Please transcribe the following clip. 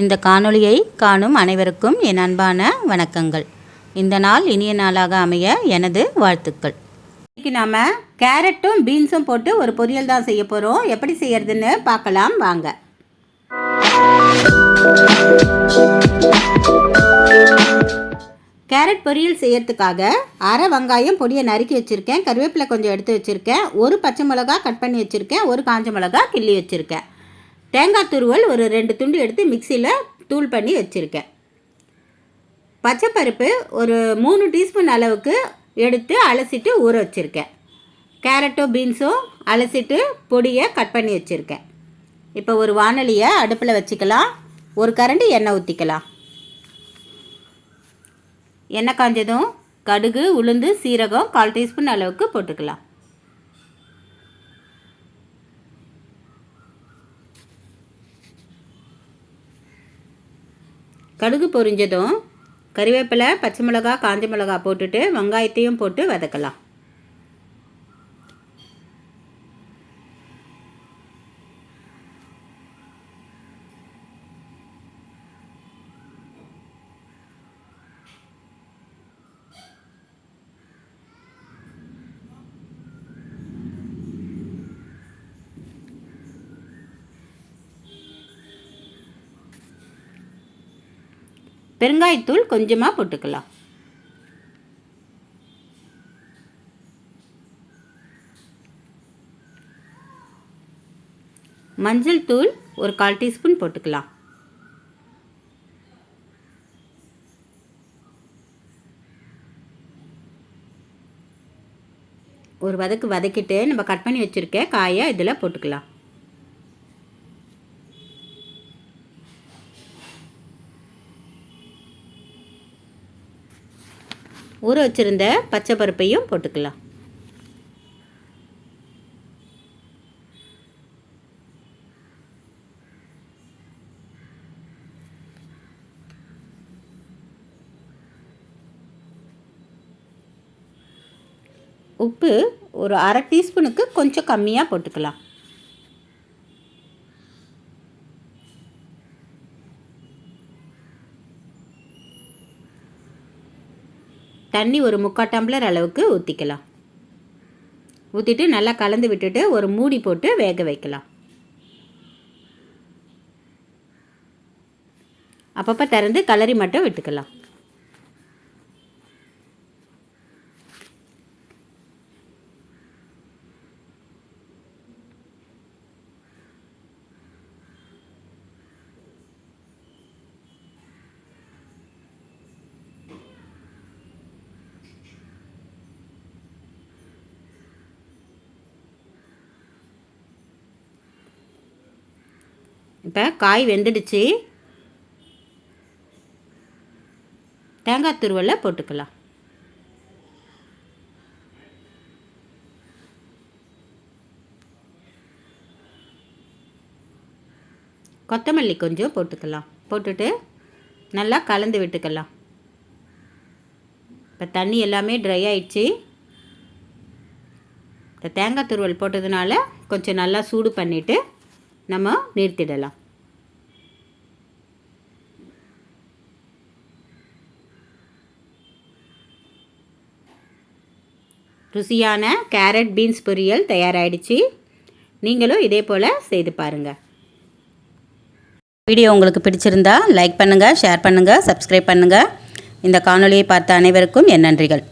இந்த காணொளியை காணும் அனைவருக்கும் என் அன்பான வணக்கங்கள். இந்த நாள் இனிய நாளாக அமைய எனது வாழ்த்துக்கள். இன்னைக்கு நாம் கேரட்டும் பீன்ஸும் போட்டு ஒரு பொரியல் தான் செய்ய போகிறோம் எப்படி செய்யறதுன்னு பார்க்கலாம் வாங்க. கேரட் பொரியல் செய்யறதுக்காக அரை வெங்காயம் பொடியை நறுக்கி வச்சுருக்கேன். கருவேப்பிலை கொஞ்சம் எடுத்து வச்சுருக்கேன். ஒரு பச்சை மிளகா கட் பண்ணி வச்சுருக்கேன். ஒரு காஞ்ச மிளகா கிள்ளி வச்சுருக்கேன். தேங்காய் துருவல் ஒரு ரெண்டு துண்டு எடுத்து மிக்சியில் தூள் பண்ணி வச்சுருக்கேன். பச்சைப்பருப்பு ஒரு மூணு டீஸ்பூன் அளவுக்கு எடுத்து அலசிட்டு ஊற வச்சுருக்கேன். கேரட்டோ பீன்ஸோ அலசிட்டு பொடியை கட் பண்ணி வச்சுருக்கேன். இப்போ ஒரு வானொலியை அடுப்பில் வச்சுக்கலாம். ஒரு கரண்டி எண்ணெய் ஊற்றிக்கலாம் எண்ணெய் காஞ்சதும் கடுகு உளுந்து சீரகம் கால் டீஸ்பூன் அளவுக்கு போட்டுக்கலாம். கடுகு பொரிஞ்சதும் கறிவேப்பிலை பச்சை மிளகா காஞ்ச மிளகா போட்டுட்டு வெங்காயத்தையும் போட்டு வதக்கலாம். பெருங்காயத்தூள் கொஞ்சமாக போட்டுக்கலாம். மஞ்சள் தூள் ஒரு கால் டீஸ்பூன் போட்டுக்கலாம். ஒரு வதக்கு வதக்கிட்டு நம்ம கட் பண்ணி வச்சுருக்க காயை இதில் போட்டுக்கலாம். ஊற வச்சுருந்த பச்சை பருப்பையும் போட்டுக்கலாம். உப்பு ஒரு அரை டீஸ்பூனுக்கு கொஞ்சம் கம்மியாக போட்டுக்கலாம். தண்ணி ஒரு முக்கால் டம்ளர் அளவுக்கு ஊற்றிக்கலாம் ஊற்றிட்டு நல்லா கலந்து விட்டுட்டு ஒரு மூடி போட்டு வேக வைக்கலாம். அப்பப்போ திறந்து கலரி மட்டும் விட்டுக்கலாம். இப்போ காய் வெந்துடுச்சு. தேங்காய் துருவலை போட்டுக்கலாம். கொத்தமல்லி கொஞ்சம் போட்டுக்கலாம். போட்டுட்டு நல்லா கலந்து விட்டுக்கலாம். இப்போ தண்ணி எல்லாமே ட்ரை ஆயிடுச்சு. இந்த தேங்காய் துருவல் போட்டதுனால கொஞ்சம் நல்லா சூடு பண்ணிவிட்டு நம்ம நிறுத்திடலாம். ருசியான கேரட் பீன்ஸ் பொரியல் தயாராகிடுச்சு நீங்களும் இதே போல் செய்து பாருங்கள் வீடியோ உங்களுக்கு பிடிச்சிருந்தா லைக் பண்ணுங்கள் ஷேர் பண்ணுங்கள் சப்ஸ்கிரைப் பண்ணுங்கள் இந்த காணொலியை பார்த்த அனைவருக்கும் என் நன்றிகள்.